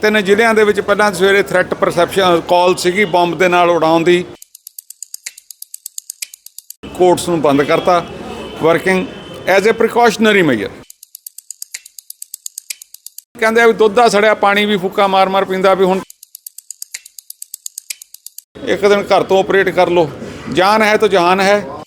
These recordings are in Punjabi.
ਤਿੰਨ ਜ਼ਿਲ੍ਹਿਆਂ ਦੇ ਵਿੱਚ ਪਹਿਲਾਂ ਸਵੇਰੇ ਥ੍ਰੈਟ ਪਰਸੈਪਸ਼ਨ ਕਾਲ ਸੀਗੀ ਬੰਬ ਦੇ ਨਾਲ ਉਡਾਉਣ ਦੀ। ਕੋਰਟਸ ਨੂੰ ਬੰਦ ਕਰਤਾ। Working as a precautionary measure ਕਹਿੰਦੇ ਆ ਵੀ ਦੁੱਧ ਦਾ ਸੜਿਆ, ਪਾਣੀ ਵੀ ਫੁੱਕਾ, ਮਾਰ-ਮਾਰ ਪੀਂਦਾ ਵੀ ਹੁਣ। ਇੱਕ ਦਿਨ ਘਰ ਤੋਂ ਆਪਰੇਟ ਕਰ ਲਓ। ਜਾਨ ਹੈ ਤਾਂ ਜਹਾਨ ਹੈ।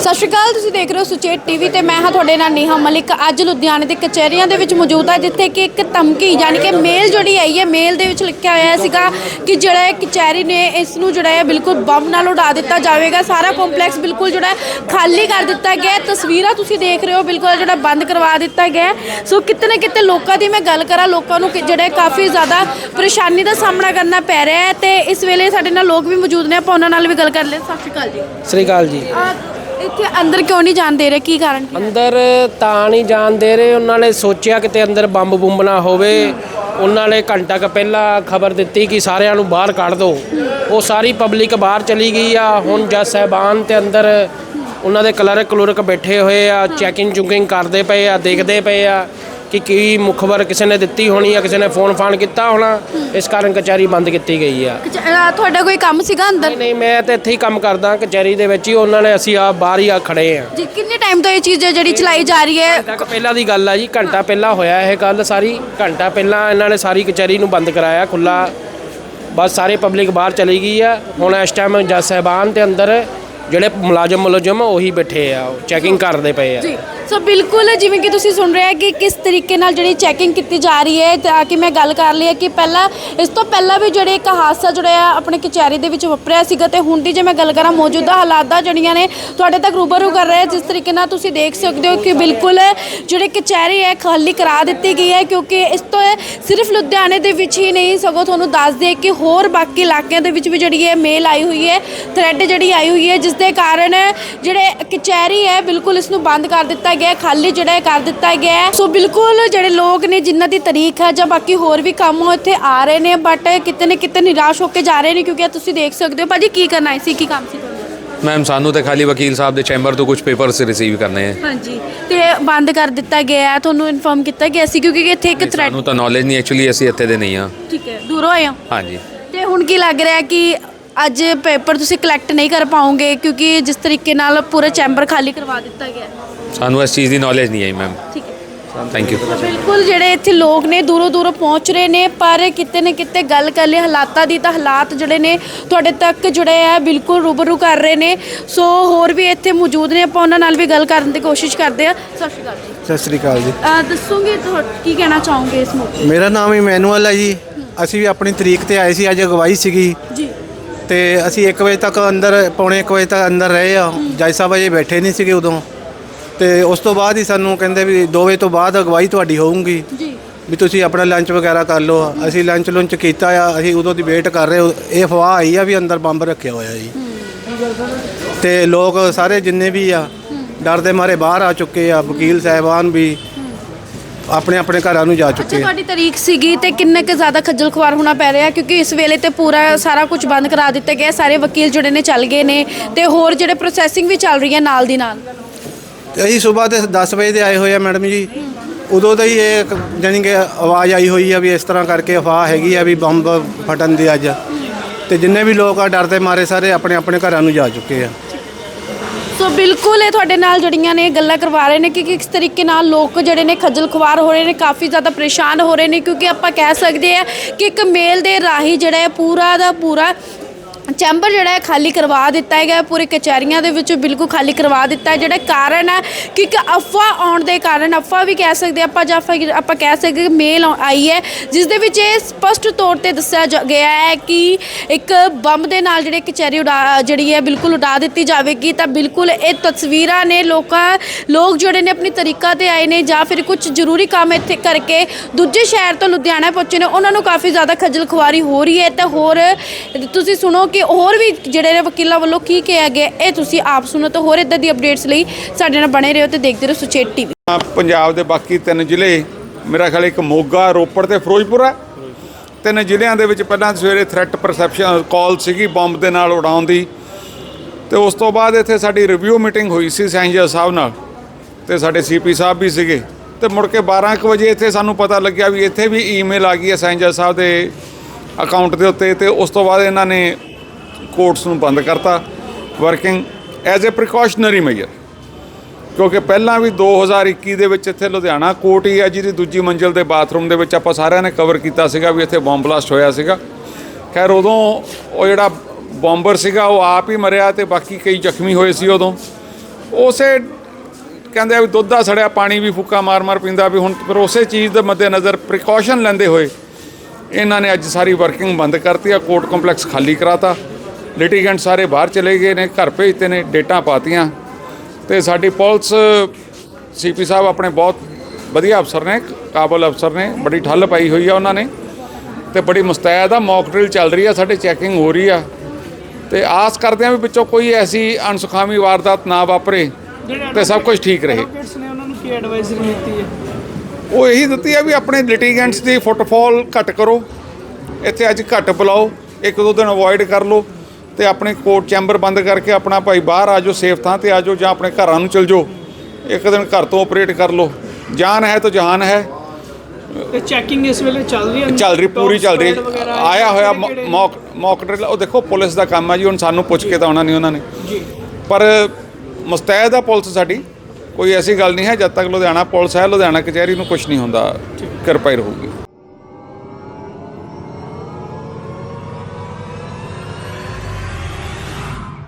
ਸਤਿ ਸ਼੍ਰੀ ਅਕਾਲ ਤੁਸੀਂ ਦੇਖ ਰਹੇ ਹੋ ਸੁਚੇਤ ਟੀਵੀ ਤੇ ਮੈਂ ਹਾਂ ਤੁਹਾਡੇ ਨਾਲ ਨੇਹਾ ਮਲਿਕ। ਅੱਜ ਲੁਧਿਆਣੇ ਦੇ ਕਚਹਿਰੀਆਂ ਦੇ ਵਿੱਚ ਮੌਜੂਦ ਹਾਂ ਜਿੱਥੇ ਕਿ ਇੱਕ ਧਮਕੀ ਯਾਨੀ ਕਿ ਮੇਲ ਜਿਹੜੀ ਆਈ ਹੈ ਮੇਲ ਦੇ ਵਿੱਚ ਲਿਖਿਆ ਹੋਇਆ ਸੀਗਾ ਕਿ ਜਿਹੜਾ ਇਹ ਕਚਹਿਰੀ ਨੇ ਇਸ ਨੂੰ ਜਿਹੜਾ ਹੈ ਬਿਲਕੁਲ ਬੰਬ ਨਾਲ ਉਡਾ ਦਿੱਤਾ ਜਾਵੇਗਾ। ਸਾਰਾ ਕੰਪਲੈਕਸ ਬਿਲਕੁਲ ਜਿਹੜਾ ਹੈ ਖਾਲੀ ਕਰ ਦਿੱਤਾ ਗਿਆ ਹੈ। ਤਸਵੀਰਾਂ ਤੁਸੀਂ ਦੇਖ ਰਹੇ ਹੋ ਬਿਲਕੁਲ ਜਿਹੜਾ ਬੰਦ ਕਰਵਾ ਦਿੱਤਾ ਗਿਆ ਹੈ। ਸੋ ਕਿਤੇ ਨਾ ਕਿਤੇ ਲੋਕਾਂ ਦੀ ਮੈਂ ਗੱਲ ਕਰਾਂ ਲੋਕਾਂ ਨੂੰ ਕਿ ਜਿਹੜੇ ਕਾਫੀ ਜ਼ਿਆਦਾ ਪਰੇਸ਼ਾਨੀ ਦਾ ਸਾਹਮਣਾ ਕਰਨਾ ਪੈ ਰਿਹਾ ਹੈ ਤੇ ਇਸ ਵੇਲੇ ਸਾਡੇ ਨਾਲ ਲੋਕ ਵੀ ਮੌਜੂਦ ਨੇ ਆਪਾਂ ਉਹਨਾਂ ਨਾਲ ਵੀ ਗੱਲ ਕਰ ਲੈ ਸਤਿ ਸ਼੍ਰੀ ਅਕਾਲ ਜੀ। ਸ੍ਰੀ ਅਕਾਲ ਜੀ। ਅਹ ਇੱਥੇ ਅੰਦਰ ਕਿਉਂ ਨਹੀਂ ਜਾਣ ਦੇ ਰਹੇ? ਕੀ ਕਾਰਨ ਕੀ? ਅੰਦਰ ਤਾਂ ਨਹੀਂ ਜਾਣ ਦੇ ਰਹੇ। ਉਹਨਾਂ ਨੇ ਸੋਚਿਆ ਕਿਤੇ ਅੰਦਰ ਬੰਬ ਬੁੰਬ ਨਾ ਹੋਵੇ। ਉਹਨਾਂ ਨੇ ਘੰਟਾ ਕੁ ਪਹਿਲਾਂ ਖਬਰ ਦਿੱਤੀ ਕਿ ਸਾਰਿਆਂ ਨੂੰ ਬਾਹਰ ਕੱਢ ਦਿਓ ਉਹ ਸਾਰੀ ਪਬਲਿਕ ਬਾਹਰ ਚਲੀ ਗਈ ਆ। ਹੁਣ ਜੱਜ ਸਾਹਿਬਾਨ ਤੇ ਅੰਦਰ ਉਹਨਾਂ ਦੇ ਕਲਰਕ ਕਲੁਰਕ ਬੈਠੇ ਹੋਏ ਆ। ਚੈਕਿੰਗ ਚੁਕਿੰਗ ਕਰਦੇ ਪਏ ਆ, ਦੇਖਦੇ ਪਏ ਆ। ਕਿ ਕੀ ਮੁਖਬਰ ਕਿਸੇ ਨੇ ਦਿੱਤੀ ਹੋਣੀ ਆ ਕਿਸੇ ਨੇ ਫੋਨ ਫਾਨ ਕੀਤਾ ਹੋਣਾ ਇਸ ਕਾਰਨ ਕਚਹਿਰੀ ਬੰਦ ਕੀਤੀ ਗਈ ਆ। ਕਚ- ਅਹ ਤੁਹਾਡਾ ਕੋਈ ਕੰਮ ਸੀਗਾ ਅੰਦਰ? ਨਹੀਂ ਮੈਂ ਤੇ ਇੱਥੇ ਹੀ ਕੰਮ ਕਰਦਾ ਕਚਹਿਰੀ ਦੇ ਵਿੱਚ ਹੀ ਉਹਨਾਂ ਨੇ ਅਸੀਂ ਆ ਬਾਹਰ ਹੀ ਆ ਖੜੇ ਆ। ਜੀ ਕਿੰਨੇ ਟਾਈਮ ਤੋਂ ਇਹ ਚੀਜ਼ ਹੈ ਜਿਹੜੀ ਚਲਾਈ ਜਾ ਰਹੀ ਹੈ? ਤੱਕ ਪਹਿਲਾਂ ਦੀ ਗੱਲ ਆ ਜੀ ਘੰਟਾ ਪਹਿਲਾਂ ਹੋਇਆ ਇਹ ਗੱਲ ਸਾਰੀ। ਘੰਟਾ ਪਹਿਲਾਂ ਇਹਨਾਂ ਨੇ ਸਾਰੀ ਕਚਹਿਰੀ ਨੂੰ ਬੰਦ ਕਰਾਇਆ ਖੁੱਲਾ ਬਸ ਸਾਰੇ ਪਬਲਿਕ ਬਾਹਰ ਚਲੀ ਗਈ ਆ। ਹੁਣ ਇਸ ਟਾਈਮ ਜੱਜ ਸਾਹਿਬਾਨ ਤੇ ਅੰਦਰ ਜਿਹੜੇ ਮੁਲਾਜ਼ਮ ਮੁਲਾਜ਼ਮ ਉਹੀ ਬੈਠੇ ਆ ਚੈਕਿੰਗ ਕਰਦੇ ਪਏ ਆ। ਜੀ, ਸੋ ਬਿਲਕੁਲ ਜਿਵੇਂ ਕਿ ਤੁਸੀਂ ਸੁਣ ਰਹੇ ਹੋ ਕਿ ਕਿਸ ਤਰੀਕੇ ਨਾਲ ਜਿਹੜੀ ਚੈਕਿੰਗ ਕੀਤੀ ਜਾ ਰਹੀ ਹੈ, ਤਾਂ ਕਿ ਮੈਂ ਗੱਲ ਕਰ ਲਈ ਹੈ ਕਿ ਪਹਿਲਾਂ, ਇਸ ਤੋਂ ਪਹਿਲਾਂ ਵੀ ਜਿਹੜੇ ਇੱਕ ਹਾਦਸਾ ਜਿਹੜਾ ਆ ਆਪਣੇ ਕਚਹਿਰੀ ਦੇ ਵਿੱਚ ਵਾਪਰਿਆ ਸੀਗਾ, ਤੇ ਹੁਣ ਦੀ ਜੇ ਮੈਂ ਗੱਲ ਕਰਾਂ, ਮੌਜੂਦਾ ਹਾਲਾਤ ਦਾ ਜਿਹੜੀਆਂ ਨੇ, ਤੁਹਾਡੇ ਤੱਕ ਰੂਬਰੂ ਕਰ ਰਹੇ ਜਿਸ ਤਰੀਕੇ ਨਾਲ ਤੁਸੀਂ ਦੇਖ ਸਕਦੇ ਹੋ ਕਿ ਬਿਲਕੁਲ ਜਿਹੜੇ ਕਚਹਿਰੀ ਹੈ, ਖਾਲੀ ਕਰਾ ਦਿੱਤੀ ਗਈ ਹੈ, ਕਿਉਂਕਿ ਇਸ ਤੋਂ ਸਿਰਫ ਲੁਧਿਆਣੇ ਦੇ ਵਿੱਚ ਹੀ ਨਹੀਂ, ਸਗੋਂ ਤੁਹਾਨੂੰ ਦੱਸ ਦੇ ਕਿ ਹੋਰ ਬਾਕੀ ਇਲਾਕਿਆਂ ਦੇ ਵਿੱਚ ਵੀ ਜਿਹੜੀ ਹੈ ਮੇਲ ਆਈ ਹੋਈ ਹੈ ਥ੍ਰੈਡ ਜਿਹੜੀ ਆਈ ਹੋਈ ਹੈ, ਜਿਸ ਦੇ ਕਾਰਨ ਜਿਹੜੇ ਕਚਹਿਰੀ ਹੈ ਬਿਲਕੁਲ ਇਸ ਨੂੰ ਬੰਦ ਕਰ ਦਿੱਤਾ ਗਿਆ ਖਾਲੀ ਜਿਹੜਾ ਹੈ ਕਰ ਦਿੱਤਾ ਗਿਆ। ਸੋ ਬਿਲਕੁਲ ਜਿਹੜੇ ਲੋਕ ਨੇ ਜਿਨ੍ਹਾਂ ਦੀ ਤਾਰੀਖ ਹੈ ਜਾਂ ਬਾਕੀ ਹੋਰ ਵੀ ਕੰਮ ਇੱਥੇ ਆ ਰਹੇ ਨੇ ਬਟ ਕਿਤੇ ਨਾ ਕਿਤੇ ਨਿਰਾਸ਼ ਹੋ ਕੇ ਜਾ ਰਹੇ ਨੇ ਕਿਉਂਕਿ ਤੁਸੀਂ ਦੇਖ ਸਕਦੇ ਹੋ। ਭਾਜੀ ਕੀ ਕਰਨਾ ਸੀ ਕੀ ਕੰਮ ਸੀ ਮੈਮ ਸਾਨੂੰ ਤੇ ਖਾਲੀ ਵਕੀਲ ਸਾਹਿਬ ਦੇ ਚੈਂਬਰ ਤੋਂ ਕੁਝ ਪੇਪਰਸ ਰਿਸੀਵ ਕਰਨੇ ਹੈ। ਹਾਂਜੀ ਤੇ ਬੰਦ ਕਰ ਦਿੱਤਾ ਗਿਆ ਤੁਹਾਨੂੰ ਇਨਫੋਰਮ ਕੀਤਾ ਗਿਆ ਸੀ ਕਿਉਂਕਿ ਇੱਥੇ ਇੱਕ ਥ੍ਰੈਡ ਸਾਨੂੰ ਤਾਂ ਨੌਲੇਜ ਨਹੀਂ ਐਕਚੁਅਲੀ ਅਸੀਂ ਇੱਥੇ ਦੇ ਨਹੀਂ ਆ ਠੀਕ ਹੈ ਦੂਰੋਂ ਆਏ ਹੋ। ਹਾਂਜੀ। ਤੇ ਹੁਣ ਕੀ ਲੱਗ ਰਿਹਾ ਕਿ ਅੱਜ ਪੇਪਰ ਤੁਸੀਂ ਕਲੈਕਟ ਨਹੀਂ ਕਰ ਪਾਓਗੇ ਕਿਉਂਕਿ ਜਿਸ ਤਰੀਕੇ ਨਾਲ ਪੂਰਾ ਚੈਂਬਰ ਖਾਲੀ ਕਰਵਾ ਦਿੱਤਾ ਗਿਆ ਹੈ। ਸਾਨੂੰ ਇਸ ਚੀਜ਼ ਦੀ ਨੌਲੇਜ ਨਹੀਂ ਹੈ ਮੈਮ ਠੀਕ ਹੈ। ਥੈਂਕ ਯੂ ਬਿਲਕੁਲ ਜਿਹੜੇ ਇੱਥੇ ਲੋਕ ਨੇ ਦੂਰੋਂ ਦੂਰੋਂ ਪਹੁੰਚ ਰਹੇ ਨੇ ਪਰ ਕਿਤੇ ਨਾ ਕਿਤੇ ਗੱਲ ਕਰ ਲਈ ਹਾਲਾਤਾਂ ਦੀ ਤਾਂ ਹਾਲਾਤ ਜਿਹੜੇ ਨੇ ਤੁਹਾਡੇ ਤੱਕ ਜਿਹੜੇ ਆ ਬਿਲਕੁਲ ਰੂਬਰੂ ਕਰ ਰਹੇ ਨੇ। ਸੋ ਹੋਰ ਵੀ ਇੱਥੇ ਮੌਜੂਦ ਨੇ ਆਪਾਂ ਉਹਨਾਂ ਨਾਲ ਵੀ ਗੱਲ ਕਰਨ ਦੀ ਕੋਸ਼ਿਸ਼ ਕਰਦੇ ਆ ਸਤਿ ਸ਼੍ਰੀ ਅਕਾਲ ਜੀ। ਸਤਿ ਸ੍ਰੀ ਅਕਾਲ ਜੀ। ਅਹ ਦੱਸੋਗੇ ਤੁਹਾ- ਕੀ ਕਹਿਣਾ ਚਾਹੋਗੇ ਇਸ ਮੌਕੇ? ਮੇਰਾ ਨਾਮ ਇਮੈਨੂਅਲ ਹੈ ਜੀ। ਅਸੀਂ ਵੀ ਆਪਣੀ ਤਰੀਕ ਤੇ ਆਏ ਸੀ ਅੱਜ ਅਗਵਾਈ ਸੀਗੀ। ਜੀ। ਤੇ ਅਸੀਂ 1 ਵਜੇ ਤੱਕ ਅੰਦਰ ਪੌਣੇ 1 ਵਜੇ ਤੱਕ ਅੰਦਰ ਰਹੇ ਆ। ਜੱਜ ਸਾਹਿਬ ਅਜੇ ਬੈਠੇ ਨਹੀਂ ਸੀਗੇ ਉਦੋਂ। ਤੇ ਉਸ ਤੋਂ ਬਾਅਦ ਹੀ ਸਾਨੂੰ ਕਹਿੰਦੇ ਵੀ 2 ਵਜੇ ਤੋਂ ਬਾਅਦ ਅਗਵਾਈ ਤੁਹਾਡੀ ਹੋਊਗੀ। ਜੀ। ਵੀ ਤੁਸੀਂ ਆਪਣਾ ਲੰਚ ਵਗੈਰਾ ਕਰ ਲਓ। ਅਸੀਂ ਲੰਚ ਲੁੰਚ ਕੀਤਾ ਆ। ਅਸੀਂ ਉਦੋਂ ਦੀ ਵੇਟ ਕਰ ਰਹੇ ਇਹ ਅਫਵਾਹ ਆਈ ਆ ਵੀ ਅੰਦਰ ਬੰਬ ਰੱਖਿਆ ਹੋਇਆ ਜੀ। ਤੇ ਲੋਕ ਸਾਰੇ ਜਿੰਨੇ ਵੀ ਆ ਡਰ ਦੇ ਮਾਰੇ ਬਾਹਰ ਆ ਚੁੱਕੇ ਆ। ਵਕੀਲ ਸਾਹਿਬਾਨ ਵੀ ਆਪਣੇ ਆਪਣੇ ਘਰਾਂ ਨੂੰ ਜਾ ਅੱਛਾ ਚੁੱਕੇ ਆ। ਤੁਹਾਡੀ ਤਾਰੀਖ ਸੀਗੀ ਤੇ ਕਿੰਨੇ ਕੁ ਜ਼ਿਆਦਾ ਖੱਜਲ ਖੁਆਰ ਹੋਣਾ ਪੈ ਰਿਹਾ? ਕਿਉਂਕਿ ਇਸ ਵੇਲੇ ਤੇ ਪੂਰਾ ਸਾਰਾ ਕੁਝ ਬੰਦ ਕਰਾ ਦਿੱਤਾ ਗਿਆ ਸਾਰੇ ਵਕੀਲ ਜਿਹੜੇ ਨੇ ਚੱਲ ਗਏ ਨੇ ਤੇ ਹੋਰ ਜਿਹੜੇ ਪ੍ਰੋਸੈਸਿੰਗ ਵੀ ਚੱਲ ਰਹੀ ਹੈ ਨਾਲ ਦੀ ਨਾਲ। ਤੇ ਅਸੀਂ ਸਵੇਰ ਦੇ 10 ਵਜੇ ਦੇ ਆਏ ਹੋਏ ਆ ਮੈਡਮ ਜੀ। ਉਦੋਂ ਦਾ ਹੀ ਇਹ ਇੱਕ ਜਾਣੀ ਕਿ ਆਵਾਜ਼ ਆਈ ਹੋਈ ਆ ਵੀ ਇਸ ਤਰ੍ਹਾਂ ਕਰਕੇ ਅਫਵਾਹ ਹੈਗੀ ਆ ਵੀ ਬੰਬ ਫਟਣ ਦੀ ਅੱਜ। ਤੇ ਜਿੰਨੇ ਵੀ ਲੋਕ ਆ ਡਰਦੇ ਮਾਰੇ ਸਾਰੇ ਆਪਣੇ ਆਪਣੇ ਘਰਾਂ ਨੂੰ ਜਾ ਚੁੱਕੇ ਆ। ਸੋ ਬਿਲਕੁਲ ਇਹ ਤੁਹਾਡੇ ਨਾਲ ਜਿਹੜੀਆਂ ਨੇ ਗੱਲਾਂ ਕਰਵਾ ਰਹੇ ਨੇ ਕਿ ਕਿਸ ਤਰੀਕੇ ਨਾਲ ਲੋਕ ਜਿਹੜੇ ਨੇ ਖੱਜਲ ਖੁਆਰ ਹੋ ਰਹੇ ਨੇ, ਕਾਫੀ ਜ਼ਿਆਦਾ ਪਰੇਸ਼ਾਨ ਹੋ ਰਹੇ ਨੇ ਕਿਉਂਕਿ ਆਪਾਂ ਕਹਿ ਸਕਦੇ ਆ ਕਿ ਇੱਕ ਮੇਲ ਦੇ ਰਾਹੀ ਜਿਹੜਾ ਹੈ ਪੂਰਾ ਦਾ ਪੂਰਾ ਚੈਂਬਰ ਜਿਹੜਾ ਹੈ ਖਾਲੀ ਕਰਵਾ ਦਿੱਤਾ ਹੈਗਾ ਪੂਰੇ ਕਚਹਿਰੀਆਂ ਦੇ ਵਿੱਚ ਬਿਲਕੁਲ ਖਾਲੀ ਕਰਵਾ ਦਿੱਤਾ ਹੈ। ਜਿਹੜਾ ਕਾਰਨ ਹੈ ਕਿ ਇੱਕ ਅਫਵਾਹ ਆਉਣ ਦੇ ਕਾਰਨ ਅਫਵਾ ਵੀ ਕਹਿ ਸਕਦੇ ਆਪਾਂ ਜਾਂ ਫਿਰ ਆਪਾਂ ਕਹਿ ਸਕਦੇ ਕਿ ਮੇਲ ਆਈ ਹੈ, ਜਿਸ ਦੇ ਵਿੱਚ ਇਹ ਸਪਸ਼ਟ ਤੌਰ ਤੇ ਦੱਸਿਆ ਜਾ- ਗਿਆ ਹੈ ਕਿ ਇੱਕ ਬੰਬ ਦੇ ਨਾਲ ਜਿਹੜੇ ਕਚਹਿਰੀ ਉਡਾ ਜਿਹੜੀ ਹੈ ਬਿਲਕੁਲ ਉਡਾ ਦਿੱਤੀ ਜਾਵੇਗੀ, ਤਾਂ ਬਿਲਕੁਲ ਇਹ ਤਸਵੀਰਾਂ ਨੇ ਲੋਕਾਂ ਲੋਕ ਜਿਹੜੇ ਨੇ ਆਪਣੀ ਤਰੀਕਾ ਤੇ ਆਏ ਨੇ ਜਾਂ ਫਿਰ ਕੁਝ ਜ਼ਰੂਰੀ ਕੰਮ ਇੱਥੇ ਕਰਕੇ ਦੂਜੇ ਸ਼ਹਿਰ ਤੋਂ ਲੁਧਿਆਣਾ ਪਹੁੰਚੇ ਨੇ, ਉਹਨਾਂ ਨੂੰ ਕਾਫੀ ਜ਼ਿਆਦਾ ਖੱਜਲ ਖੁਆਰੀ ਹੋ ਰਹੀ ਹੈ। ਤੇ ਹੋਰ ਤੁਸੀਂ ਸੁਣੋ ਕਿ ਹੋਰ ਵੀ ਜਿਹੜੇ ਨੇ ਵਕੀਲਾਂ ਵੱਲੋਂ ਕੀ ਕਿਹਾ ਗਿਆ, ਇਹ ਤੁਸੀਂ ਆਪ ਸੁਣੋ ਤਾਂ ਹੋਰ ਇਦਾਂ ਦੀ ਅਪਡੇਟਸ ਲਈ ਸਾਡੇ ਨਾਲ ਬਣੇ ਰਹੋ ਤੇ ਦੇਖਦੇ ਰਹੋ ਸੁਚੇਤ ਟੀਵੀ ਪੰਜਾਬ ਦੇ ਬਾਕੀ ਤਿੰਨ ਜ਼ਿਲ੍ਹੇ, ਮੇਰਾ ਖਿਆਲ ਇੱਕ ਮੋਗਾ, ਰੋਪੜ ਤੇ ਫਿਰੋਜ਼ਪੁਰ ਹੈ ਤਿੰਨ ਜ਼ਿਲ੍ਹਿਆਂ ਦੇ ਵਿੱਚ ਪਹਿਲਾਂ ਸਵੇਰੇ ਥ੍ਰੈਟ ਪਰਸੈਪਸ਼ਨ ਕਾਲ ਸੀਗੀ ਬੰਬ ਦੇ ਨਾਲ ਉਡਾਉਣ ਦੀ। ਤੇ ਉਸ ਤੋਂ ਬਾਅਦ ਇੱਥੇ ਸਾਡੀ ਰਿਵਿਊ ਮੀਟਿੰਗ ਹੋਈ ਸੀ ਸੈਂਜਰ ਸਾਹਿਬ ਨਾਲ, ਤੇ ਸਾਡੇ ਸੀਪੀ ਸਾਹਿਬ ਵੀ ਸੀਗੇ। ਤੇ ਮੁੜ ਕੇ 12 ਕੁ ਵਜੇ ਇੱਥੇ ਸਾਨੂੰ ਪਤਾ ਲੱਗਿਆ ਵੀ ਇੱਥੇ ਵੀ ਈਮੇਲ ਆ ਗਈ ਹੈ ਸੈਂਜਰ ਸਾਹਿਬ ਦੇ ਅਕਾਊਂਟ ਦੇ ਉੱਤੇ ਤੇ ਉਸ ਤੋਂ ਬਾਅਦ ਇਹਨਾਂ ਨੇ ਕੋਰਟਸ ਨੂੰ ਬੰਦ ਕਰਤਾ working as a precautionary measure ਕਿਉਂਕਿ ਪਹਿਲਾਂ ਵੀ 2021 ਦੇ ਵਿੱਚ ਇੱਥੇ ਲੁਧਿਆਣਾ ਕੋਰਟ ਹੀ ਹੈ, ਜਿਹਦੀ ਦੂਜੀ ਮੰਜ਼ਿਲ ਦੇ ਬਾਥਰੂਮ ਦੇ ਵਿੱਚ ਆਪਾਂ ਸਾਰਿਆਂ ਨੇ ਕਵਰ ਕੀਤਾ ਸੀਗਾ ਵੀ ਇੱਥੇ ਬੰਬ ਬਲਾਸਟ ਹੋਇਆ ਸੀਗਾ। ਖੈਰ, ਉਦੋਂ ਉਹ ਜਿਹੜਾ ਬੰਬਰ ਸੀਗਾ, ਉਹ ਆਪ ਹੀ ਮਰਿਆ ਤੇ ਬਾਕੀ ਕਈ ਜ਼ਖਮੀ ਹੋਏ ਸੀ ਉਦੋਂ। ਉਸੇ ਕਹਿੰਦੇ ਆ ਵੀ ਦੁੱਧ ਦਾ ਸੜਿਆ, ਪਾਣੀ ਵੀ ਫੁੱਕਾ ਮਾਰ-ਮਾਰ ਪੀਂਦਾ ਵੀ ਹੁਣ, ਪਰ ਉਸੇ ਚੀਜ਼ ਦੇ ਮੱਦੇਨਜ਼ਰ ਪ੍ਰੀਕਾਸ਼ਨ ਲੈਂਦੇ ਹੋਏ ਇਹਨਾਂ ਨੇ ਅੱਜ ਸਾਰੀ ਵਰਕਿੰਗ ਬੰਦ ਕਰਤੀ ਆ ਕੋਰਟ ਕੰਪਲੈਕਸ ਖਾਲੀ ਕਰਾਤਾ। ਲਿਟੀਗੈਂਟ ਸਾਰੇ ਬਾਹਰ ਚਲੇ ਗਏ ਨੇ ਘਰ ਭੇਜਤੇ ਨੇ ਡੇਟਾਂ ਪਾਤੀਆਂ। ਤੇ ਸਾਡੀ ਪੁਲਿਸ ਸੀਪੀ ਸਾਹਿਬ ਆਪਣੇ ਬਹੁਤ ਵਧੀਆ ਅਫਸਰ ਨੇ ਕਾਬਲ ਅਫਸਰ ਨੇ ਬੜੀ ਠੱਲ ਪਾਈ ਹੋਈ ਆ ਉਹਨਾਂ ਨੇ। ਤੇ ਬੜੀ ਮੁਸਤੈਦ ਆ ਮੌਕ ਡਰਿਲ ਚੱਲ ਰਹੀ ਆ ਸਾਡੇ ਚੈਕਿੰਗ ਹੋ ਰਹੀ ਆ। ਤੇ ਆਸ ਕਰਦੇ ਆ ਵੀ ਵਿੱਚੋਂ ਕੋਈ ਐਸੀ ਅਣਸੁਖਾਵੀ ਵਾਰਦਾਤ ਨਾ ਵਾਪਰੇ ਤੇ ਸਭ ਕੁਝ ਠੀਕ ਰਹੇ। ਐਡਵੋਕੇਟਸ ਨੇ ਉਹਨਾਂ ਨੂੰ ਕੀ ਐਡਵਾਈਜ਼ਰੀ ਦਿੱਤੀ ਹੈ? ਉਹ ਇਹੀ ਦਿੱਤੀ ਆ ਵੀ ਆਪਣੇ ਲਿਟੀਗੈਂਟਸ ਦੀ ਫੁੱਟਫਾਲ ਘੱਟ ਕਰੋ। ਇੱਥੇ ਅੱਜ ਘੱਟ ਬੁਲਾਓ ਇੱਕ ਦੋ ਦਿਨ ਅਵੋਇਡ ਕਰ ਲਓ। ਤੇ ਆਪਣੇ ਕੋਰਟ ਚੈਂਬਰ ਬੰਦ ਕਰਕੇ ਆਪਣਾ ਭਾਈ ਬਾਹਰ ਆ ਜਾਓ ਸੇਫ ਥਾਂ ਤੇ ਆ ਜਾਓ ਜਾਂ ਆਪਣੇ ਘਰਾਂ ਨੂੰ ਚਲ ਜਾਓ। ਇੱਕ ਦਿਨ ਘਰ ਤੋਂ ਆਪਰੇਟ ਕਰ ਲਓ। ਜਾਨ ਹੈ ਤਾਂ ਜਹਾਨ ਹੈ। ਤੇ ਚੈਕਿੰਗ ਇਸ ਵੇਲੇ ਚੱਲ ਰਹੀ ਹੈ? ਚੱਲ ਰਹੀ ਪੂਰੀ ਚੱਲ ਰਹੀ। ਆਇਆ ਹੋਇਆ ਮੌਕ ਮੌਕ ਡਰਿਲ ਉਹ ਦੇਖੋ ਪੁਲਿਸ ਦਾ ਕੰਮ ਹੈ ਜੀ ਹੁਣ ਸਾਨੂੰ ਪੁੱਛ ਕੇ ਤਾਂ ਆਉਣਾ ਨਹੀਂ ਉਹਨਾਂ ਨੇ। ਜੀ। ਪਰ ਮੁਸਤੈਦ ਆ ਪੁਲਿਸ ਸਾਡੀ। ਕੋਈ ਐਸੀ ਗੱਲ ਨਹੀਂ ਹੈ ਜਦ ਤੱਕ ਲੁਧਿਆਣਾ ਪੁਲਿਸ ਹੈ ਲੁਧਿਆਣਾ ਕਚਹਿਰੀ ਨੂੰ ਕੁਝ ਨਹੀਂ ਹੁੰਦਾ। ਕਿਰਪਾ ਹੀ ਰਹੂਗੀ।